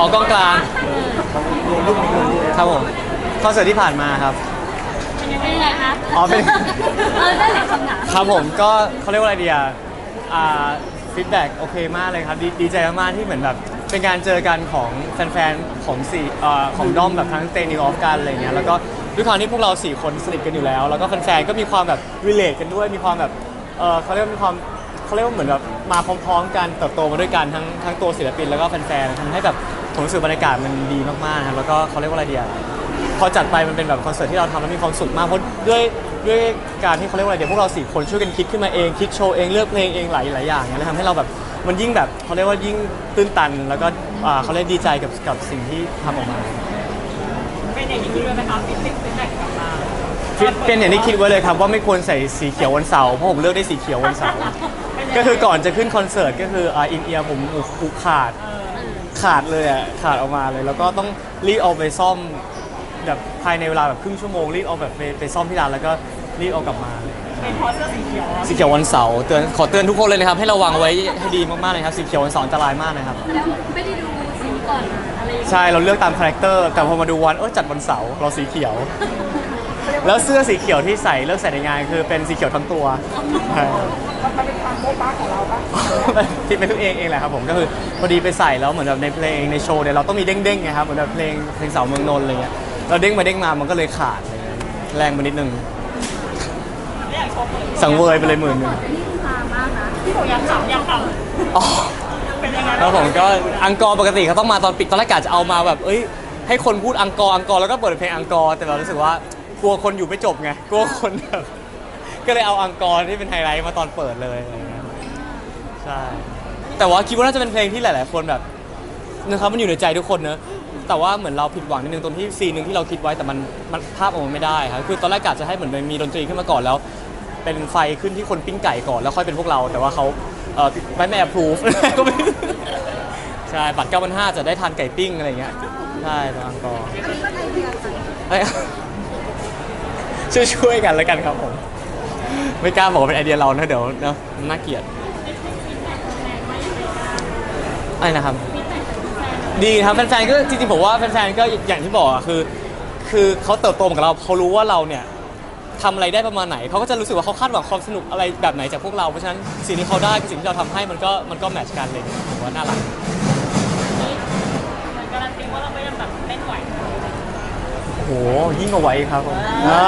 อ๋อกองกลางครับผมคอนเสิร์ตที่ผ่านมาครับ เป็นยังไงคะอ๋อเป็น เออได้แหละคำถามครับผมก็เขาเรียกว่าอะไรดีอะอ่าฟีดแบ็กโอเคมากเลยครับดีดีใจมากๆที่เหมือนแบบ เป็นการเจอกันของแฟนๆ ของสี่เอ่อของด้อมแบบทั้งเตนิวออฟกันอะไรเงี้ยแล้วก็ด้วยความที่พวกเราสี่คนสนิทกันอยู่แล้ว แล้วก็แฟนๆก็มีความแบบรีเลทกันด้วย มีความแบบเออเขาเรียกว่ามีความเขาเรียกว่าเหมือนแบบมาพร้อมๆ กันเติบโตมาด้วยกันทั้งทั้งตัวศิลปินแล้วก็แฟนๆทำให้แบบ ผมรู้สึกบรรยากาศมันดีมากๆครับแล้วก็เขาเรียกว่าอะไรดีอะพอจัดไปมันเป็นแบบคอนเสิร์ตที่เราทำแล้วมีความสุขมากเพราะด้วยด้วยการที่เขาเรียกว่าอะไรเดี๋ยวพวกเราสี่คนช่วยกันคิดขึ้นมาเองคิดโชว์เองเลือกเพลงเองหลายหลายอย่างเนี่ยแล้วทำให้เราแบบมันยิ่งแบบเขาเรียกว่ายิ่งตื้นตัน แล้วก็อ่าเขาเรียกดีใจกับกับสิ่งที่ทำออกมาเป็นอย่างนี้ด้วยไหมคะฟิตติ้งฟิตแบ็กกลับมาฟิตเป็นอย่างที่คิดไว้เลยครับว่าไม่ควรใส่สีเขียววันเสาร์เพราะผมเลือกได้สีเขียววันเสาร์ก็คือก่อนจะขึ้นคอนเสิร์ตก็คืออ่าอินเอียร์ผมหูขาด ขาดเลยอะขาดออกมาเลย แล้วก็ต้องรีบเอาไปซ่อมแบบภายในเวลาแบบครึ่งชั่วโมงรีบเอาแบบไปไปซ่อมที่ร้านแล้วก็รีบเอากลับมาเลยเป็นเพราะเสื้อสีเขียวสีเขียววันเสาร์เตือนขอเตือนทุกคนเลยนะครับ ให้ระวังไว้ให้ดีมากๆเลยครับสีเขียววันเสาร์อันตรายมากนะครับ แล้วไม่ได้ดูสีก่อนอะไรอย่างเงี้ยใช่เราเลือกตามคาแรคเตอร์แต่พอมาดูวันเออจัดวันเสาร์เราสีเขียว แล้วเสื้อสีเขียวที่ใส่เลือกใส่ในงานคือเป็นสีเขียวทั้งตัวใช่มันเป็นความโบ๊ะบ้าของเราปะที่เป็นตัวเองเองแหละครับผมก็คือพอดีไปใส่แล้วเหมือนแบบในเพลงในโชว์เนี่ยเราต้องมีเด้งๆไงครับเหมือนแบบเพลงเพลงเสาเมืองนนท์อะไรเงี้ยเราเด้งมาเด้งมามันก็เลยขาดอะไรเงี้ยแรงไปนิดนึงไม่อยากโชว์เปิดสังเวยไปเลยหมื่นหนึงอันนี้คือพามากนะที่ผมอยากถามอยากถามอ๋อเป็นยังไงแล้วผมก็อังกอร์ปกติเขาต้องมาตอนปิดตอนแรกกะจะเอามาแบบเอ้ยให้คนพูดอังกอร์อังกอร์แล้วก็เปิดเพลงอังกอร์แต่เรารู้สึกว่า กลัวคนอยู่ไม่จบไงกลัวคนแบบก็เลยเอาอังกอร์ที่เป็นไฮไลท์มาตอนเปิดเลยอะไรเงี้ยใช่แต่ว่าคิดว่าน่าจะเป็นเพลงที่หลาย ๆ คนแบบนะครับมันอยู่ในใจทุกคนเนอะแต่ว่าเหมือนเราผิดหวังนิดนึงตรงที่ซีนหนึ่งที่เราคิดไว้แต่มันมันภาพออกมาไม่ได้ครับคือตอนแรกกะจะให้เหมือนมันมีดนตรีขึ้นมาก่อนแล้ว เป็นไฟขึ้นที่คนปิ้งไก่ก่อนแล้วค่อยเป็นพวกเรา แต่ว่าเขาเออไม่ไม่ approve ก็ไม่ใช่บัตร9,500จะได้ทานไก่ปิ้งอะไรอย่างเงี้ยใช่ตอนอังกอร์เอ้ย ช่วยช่วยๆกันแล้วกันครับผม ไม่กล้าบอกว่าเป็นไอเดียเรานะเดี๋ยวเนาะนน่าเกลียดอะไรนะครับ ดีครับแฟนๆก็จริงๆผมว่าแฟนๆก็อย่างที่บอกอะคือ คือเขาเติบโตมากับเราเขารู้ว่าเราเนี่ยทำอะไรได้ประมาณไหนเขาก็จะรู้สึกว่าเขาคาดหวังความสนุกอะไรแบบไหนจากพวกเราเพราะฉะนั้นสิ่งที่เขาได้กับสิ่งที่เราทำให้มันก็มันก็แมทช์กันเลยผมว่าน่ารัก มันการันตีว่าเราไม่ยังแบบเล่นไหว โอ้โหยิ่งกว่าไหวครับผมอ่า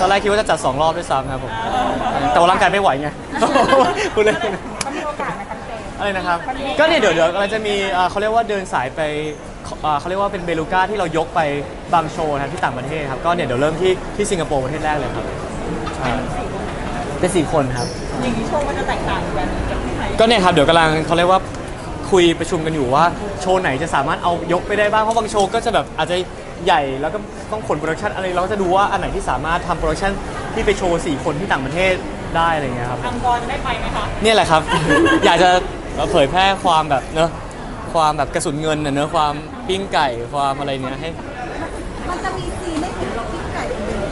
ตอนแรกคิดว่าจะจัดสองรอบด้วยซ้ำครับผมแต่ว่าร่างกายไม่ไหวไงพูดเล่นก็มีโอกาสนะครับเจอะไรนะครับ ก็เนี่ยเดี๋ยวเดี๋ยวเราจะมีอ่าเขาเรียกว่าเดินสายไปอ่าเขาเรียกว่าเป็นเบลูก้าที่เรายกไปบางโชว์นะครับที่ต่างประเทศครับก็เนี่ยเดี๋ยวเริ่มที่ที่สิงคโปร์ประเทศแรกเลยครับใช่เป็นสี่คนครับ อย่างนี้โชว์มันจะแตกต่างกันจากที่ไหนก็เนี่ยครับเดี๋ยวกำลังเขาเรียกว่าคุยประชุมกันอยู่ว่าโชว์ไหนจะสามารถเอายกไปได้บ้างเพราะบางโชว์ก็จะแบบอาจจะ ใหญ่แล้วก็ต้องขนโปรดักชันอะไรเราก็จะดูว่าอันไหนที่สามารถทำโปรดักชันที่ไปโชว์สี่คนที่ต่างประเทศได้อะไรอย่างเงี้ยครับอังกอร์จะได้ไปไหมคะ เนี่ยแหละครับ อยากจะเผยแพร่ความแบบเนอะความแบบกระสุนเงินน่ะเนอะความปิ้งไก่ความอะไรเนี้ยให้มันจะมีซีนไม่เห็นเราปิ้งไก่คนเดียว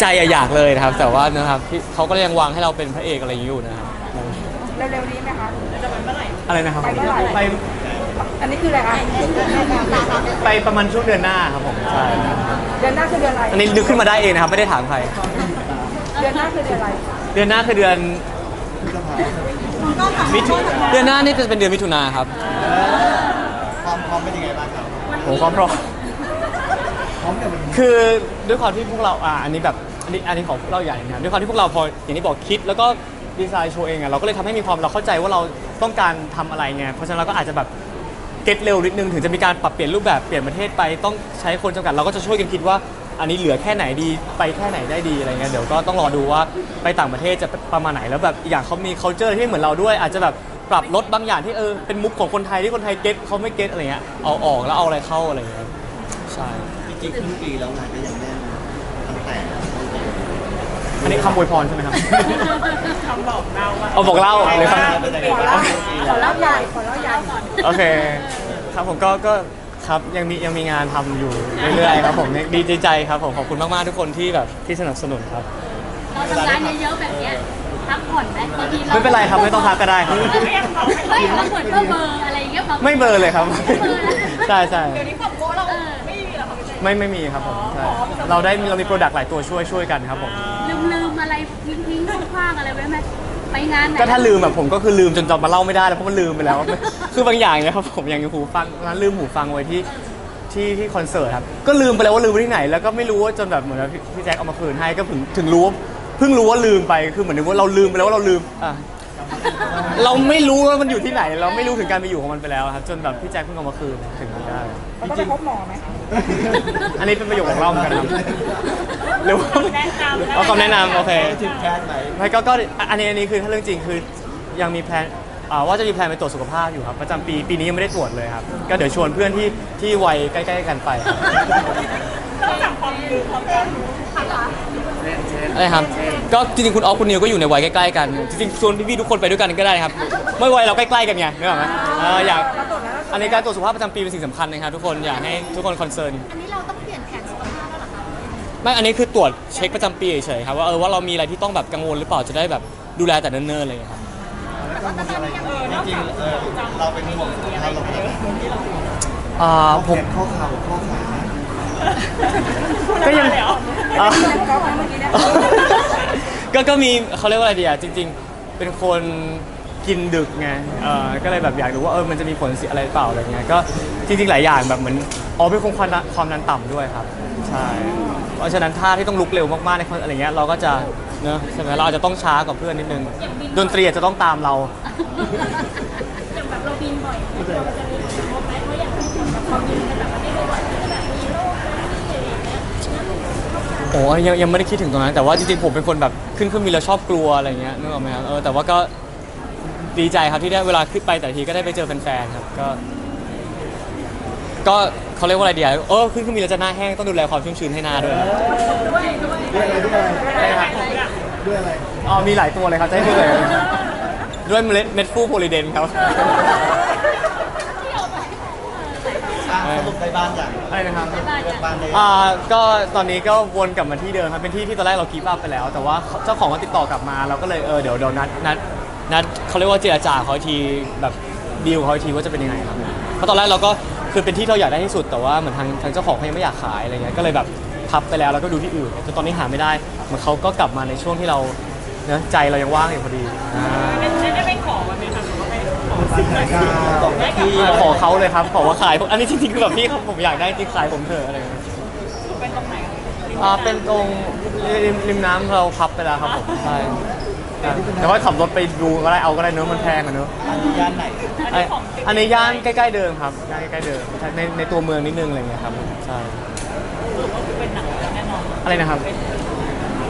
ใจอะอยากเลยนะครับ แต่ว่านะครับที่เขาก็ยังวางให้เราเป็นพระเอกอะไรอย่างนี้อยู่นะครับ เร็วๆนี้ไหมคะ จะไปเมื่อไหร่ อะไรนะครับไปเมื่อไหร่ ไป อันนี้คืออะไรคะไปประมาณช่วงเดือนหน้าครับผมใช่เดือนหน้าคือเดือนอะไรอันนี้นึกขึ้นมาได้เองนะครับไม่ได้ถามใคร เดือนหน้าคือเดือนอะไรเดือนหน้าคือเดือนก็ถามมิถุเดือนหน้านี่จะเป็นเดือนมิถุนาครับความพร้อมเป็นยังไงบ้างครับโอ้ความพร้อมพร้อมเนี่ยมันคือด้วยความที่พวกเราอ่าอันนี้แบบอันนี้อันนี้ของพวกเราอย่างหนึงนะครับด้วยความที่พวกเราพออย่างที่บอกคิดแล้วก็ดีไซน์โชว์เองอะเราก็เลยทำให้มีความเราเข้าใจว่าเราต้องการทำอะไรไงเพราะฉะนั้นเราก็อาจจะแบบ เก็ตเร็วนิดนึงถึงจะมีการปรับเปลี่ยนรูปแบบเปลี่ยนประเทศไปต้องใช้คนจำกัดเราก็จะช่วยกันคิดว่า อันนี้เหลือแค่ไหนดีไปแค่ไหนได้ดีอะไรเงี้ยเดี๋ยวก็ต้องรอดูว่าไปต่างประเทศจะประมาณไหนแล้วแบบอีกอย่างเขามี culture ที่ไม่เหมือนเราด้วย อาจจะแบบปรับลดบางอย่างที่เออเป็นมุกของคนไทยที่คนไทยเก็ตเขาไม่เก็ตอะไรเงี้ยเอาออกแล้วเอาอะไรเข้าอะไรเงี้ยใช่ จริงๆครึ่งปีแล้วงานก็ยังแน่นตั้งแต่ อันนี้คำอวยพรใช่ไหมครับคำบอกเราว่าเอาบอกเล่าเลยครับขอเล่าขอเล่าใหญ่ขอเล่าใหญ่โอเคครับผมก็ก็ครับยังมียังมีงานทำอยู่เรื่อยๆครับผมดีดีใจครับผมขอบคุณมากๆทุกคนที่แบบที่สนับสนุนครับ เราทำงานเยอะๆแบบเนี้ยพักผ่อนไหมบางทีเราไม่เป็นไรครับไม่ต้องพักก็ได้ครับไม่เราเหมือนเบอร์เบอร์อะไรอย่างเงี้ยความไม่เบลอเลยครับใช่ใช่เดี๋ยวนี้ความโก้เราไม่มีแล้วค่ะพี่เจไม่ไม่มีครับผมใช่เราได้มีเรามีโปรดักต์หลายตัวช่วยช่วยกันครับผมลืมลืม อะไรทิ้งทิ้งคว้างๆอะไรไว้ไหมไปงานไหนก็ถ้าลืมแบบผมก็คือลืมจนจำมาเล่าไม่ได้แล้วเพราะมันลืมไปแล้ว คือบางอย่างเนี่ยครับผมอย่างหูฟังนั้นลืมหูฟังไว้ที่ที่ที่คอนเสิร์ตครับก็ลืมไปแล้วว่าลืมไว้ที่ไหน แล้วก็ไม่รู้ว่าจนแบบเหมือนว่าพี่พี่แจ็คเอามาคืนให้ก็ถึงถึงรู้ว่าเพิ่งรู้ว่าลืมไปคือเหมือนว่าเราลืมไปแล้วว่าเราลืมอะ เราไม่รู้ว่ามันอยู่ที่ไหน เราไม่รู้ถึงการไปอยู่ของมันไปแล้วครับจนแบบพี่แจ็คเพิ่งเอามาคืนถึงมันได้ เราต้องไปพบหมอไหม อันนี้เป็นประโยคของเราเหมือนกันครับหรือว่าแนะนำ เอาคำแนะนำโอเคทีมแพทย์ไหน ไม่ก็ก็อันนี้อันนี้คือถ้าเรื่องจริงคือยังมีแพลนอ่าว่าจะมีแพลนไปตรวจสุขภาพอยู่ครับประจำปีปีนี้ยังไม่ได้ตรวจเลยครับก็เดี๋ยวชวนเพื่อนที่ที่วัยใกล้ ๆ กันไปครับนอกจากความลืมความการรู้ค่ะ อะไรครับ ก็จริงๆคุณออฟคุณนิวก็อยู่ในวัยใกล้ๆกันจริงๆชวนพี่ๆทุกคนไปด้วยกันก็ได้ครับ ไม่วัยเราใกล้ๆกันไงนึกออกไหมเอออยากอันนี้การตรวจสุขภาพประจำปีเป็นสิ่งสำคัญนะครับทุกคนอยากให้ทุกคนคอนเซิร์นอันนี้เราต้องเปลี่ยนแผนสุขภาพแล้วเหรอคะไม่อันนี้คือตรวจเช็คประจำปีเฉยๆครับว่าเออว่าเรามีอะไรที่ต้องแบบกังวลหรือเปล่าจะได้แบบดูแลแต่เนิ่นๆอะไรอย่างเงี้ยครับจริงๆเออเราเป็นห่วงสุขภาพเราเป็นยังไงอ่าผผมมข้อเข่าข้อขา ก็ยัง เลยเหร ออ่าก็ก็มีเขาเรียกว่าอะไรดีอะจริง ๆ เป็นคนกินดึกไงเออก็เลยแบบอยากรู้ว่าเออมันจะมีผลเสียอะไรเปล่าอะไรเงี้ยก็จริง ๆ หลายอย่างแบบเหมือนอ๋อเป็นคนความดันความดันต่ำด้วยครับ ใช่ เพราะฉะนั้นท่าที่ต้องลุกเร็วมากๆในคอนอะไรเงี้ยเราก็จะเนอะใช่ไหมเราอาจจะต้องช้ากว่าเพื่อนนิดนึงดนตรีอาจจะต้องตามเรา อย่างแบบเราบินบ่อยเราจะมีผลกระทบไหมเพราะอย่างที่คนแบบพอบินกันแบบ โอ้ยยังยังไม่ได้คิดถึงตรงนั้น แต่ว่าจริงๆผมเป็นคนแบบขึ้นเครื่องบินแล้วชอบกลัวอะไรเงี้ยนึกออกไหมครับเออแต่ว่าก็ดีใจครับที่ได้เวลาขึ้นไปแต่ละทีก็ได้ไปเจอแฟนๆครับก็ ก็เขาเรียกว่าอะไรดีอะเออขึ้นเครื่องบินแล้วจะหน้าแห้งต้องดูแลความชุ่มชื้นให้หน้าด้วยด้วยอะไรด้วยอะไรด้วยอะไรอ๋อมีหลายตัวเลยครับจะให้พูดเลยด้วยเมล็ดเม็ดฟูโพลิเดนครับอะ สรุปได้บ้านอย่างอะไรนะครับบ้านได้อ่าก็ตอนนี้ก็วนกลับมาที่เดิมครับเป็นที่ที่ตอนแรกเราคีบอัพไปแล้ว แต่ว่าเจ้าของมาติดต่อกลับมาเราก็เลยเออเดี๋ยวเดี๋ยวนัดนัดนัดเขาเรียกว่าเจรจาเขาอีกทีแบบดีลเขาอีกทีว่าจะเป็นยังไงครับเพราะตอนแรกเราก็คือเป็นที่เราอยากได้ที่สุดแต่ว่าเหมือนทางทางเจ้าของเขายังไม่อยากขายอะไรเงี้ยก็เลยแบบพับไปแล้วแล้วก็ดูที่อื่นจนตอนนี้หาไม่ได้เหมือนเขาก็กลับมาในช่วงที่เราเนอะใจเรายังว่างอยู่พอดีอ่า ขอสิ่งไหนก็ตกได้กลับพี่มาขอเขาเลยครับขอว่าขายผมอันนี้จริงๆคือแบบพี่ครับผมอยากได้จริงขายผมเถอะอะไรเงี้ยเป็นตรงไหนอ่าเป็นตรงริมริมน้ำเราพับไปแล้วครับผมใช่ใช่แต่ว่าขับรถไปดูก็ได้เอาก็ได้เนอะมันแพงอะเนอะอันนี้ย่านไหนไอ้อันนี้ย่านใกล้ๆเดิมครับย่านใกล้ๆเดิมใช่ในในตัวเมืองนิดนึงอะไรเงี้ยครับใช่เป็นหนังแน่นอนอะไรนะครับ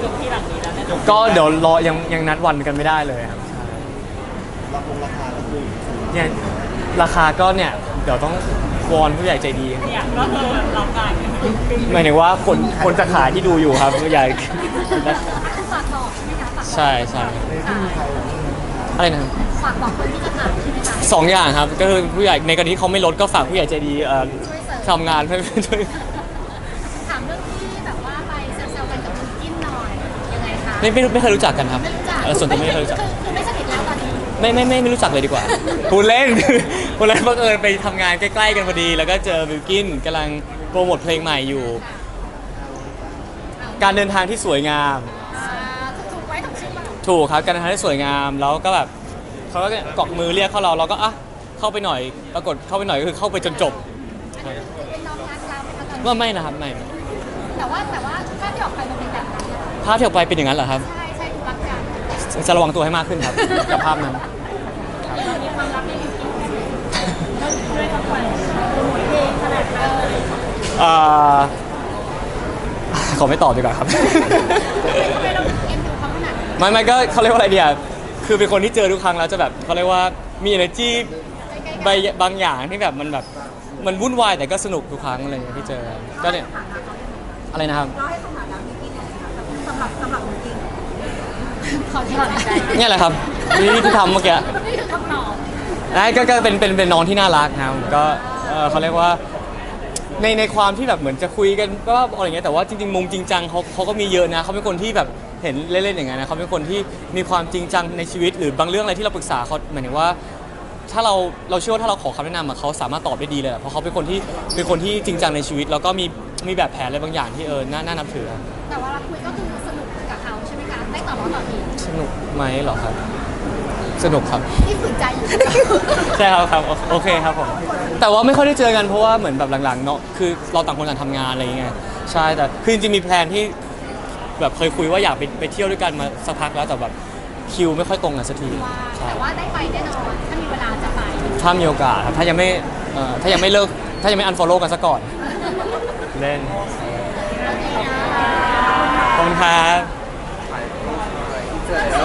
จบที่หลังนี้แล้วแน่นอนก็เดี๋ยวรอยังยังนัดวันกันไม่ได้เลยครับใช่ราคงราคาแล้วคือ เนี่ยราคาก็เนี่ยเดี๋ยวต้องวอนผู้ใหญ่ใจดีเนี่ยก็คือรับงานเนี่ยหมายถึงว่าคนคนจะขายที่ดูอยู่ครับผู้ใหญ่ฝากบอกใช่ไหมคะฝากใช่ใช่อะไรนะครับฝากบอกคนที่จะขายใช่ไหมคะสองอย่างครับก็คือผู้ใหญ่ในกรณีที่เขาไม่ลดก็ฝากผู้ใหญ่ใจดีเอ่อช่วยเสริมทำงานให้ช่วยถามเรื่องที่แบบว่าไปแซวๆกันกับคุณจิ้นหน่อยยังไงคะไม่ไม่รู้ไม่เคยรู้จักกันครับไม่รู้จักเออส่วนตัวไม่เคยรู้จัก คือคือไม่สนิทแล้วตอนนี้ ไม่ไม่ไม่ไม่รู้จักเลยดีกว่า พูดเล่นพูดเล่นบังเอิญไปทำงานใกล้ๆกันพอดี แล้วก็เจอบิวกินกำลังโปรโมทเพลงใหม่อยู่ การเดินทางที่สวยงามอ่าถูกๆไว้ถูกชื่อเปล่าถูกครับการเดินทางที่สวยงามแล้วก็แบบเขาก็เกาะมือเรียกเข้าเราเราก็อะเข้าไปหน่อย ปรากฏเข้าไปหน่อยก็คือเข้าไปจนจบอันนี้คือเป็นน้องรักเราไหมคะตอนนี้ว่าไม่นะครับไม่ไม่แต่ว่าแต่ว่าภาพที่ออกไปมันเป็นแบบนั้นเลยภาพที่ออกไปเป็นอย่างนั้นเหรอครับ ใช่ใช่รักกันจะระวังตัวให้มากขึ้นครับ กับภาพนั้น เรามีความรักในอยู่กินเราด้วยกันไปโปรโมทเพลงขนาดนั้นเลยเอ่อขอไม่ตอบดีกว่าครับ ทำไมเราถึงเอ็นดูเขาขนาดนั้นไม่ไม่ก็เขาเรียกว่าอะไรเดียคือเป็นคนที่เจอทุกครั้งแล้วจะแบบเขาเรียกว่ามี energy ใบบางอย่างที่แบบมันแบบมันวุ่นวายแต่ก็สนุกทุกครั้งอะไรอย่างเงี้ยที่เจอ ก็เนี่ยอะไรนะครับ เราให้สถานะมิกกี้หน่อยค่ะสำหรับสำหรับมิกกี้ขอถอนใจ เนี่ยแหละครับนี่ที่ทำเมื่อกี้นี่คือคำตอบ นะก็ก็เป็นเป็นเป็นน้องที่น่ารักนะครับก็เอ่อเขาเรียกว่าในในความที่แบบเหมือนจะคุยกันก็อะไรอย่างเงี้ยแต่ว่าจริงๆมุมจริงจังเขาเขาก็มีเยอะนะเขาเป็นคนที่แบบเห็นเล่นๆอย่างเงี้ยนะเขาเป็นคนที่มีความจริงจังในชีวิต หรือบางเรื่องอะไรที่เราปรึกษาเขาหมายถึงว่า ถ้าเราเราเชื่อว่าถ้าเราขอคำแนะนำอะเขาสามารถตอบได้ดีเลยอะเพราะเขาเป็นคนที่เป็นคนที่จริงจังในชีวิต แล้วก็มีมีแบบแผนอะไรบางอย่างที่เออน่าน่านับถือแต่ว่าเราคุยก็คือสนุกกับเขาใช่ไหมคะ ได้ต่อร้อต่อทีสนุกไหมเหรอครับ สนุกครับ ที่ฝืนใจอยู่ ใช่ครับครับโอโอเคครับผมแต่ว่าไม่ค่อยได้เจอกันเพราะว่าเหมือนแบบหลังๆเนาะคือเราต่างคนต่างทำงานอะไรอย่างเงี้ยใช่แต่คือจริงๆมีแพลนที่แบบเคยคุยว่าอยากไปไปเที่ยวด้วยกันมาสักพักแล้วแต่แบบคิวไม่ค่อยตรงกันสักทีใช่แต่ว่าได้ไปแน่นอน ถ้ามีเวลาจะไป ถ้ามีโอกาสครับถ้ายังไม่เอ่อถ้ายังไม่เลิกถ้ายังไม่อันฟอลโล่กันซะก่อนเล่นขอบคุณครับ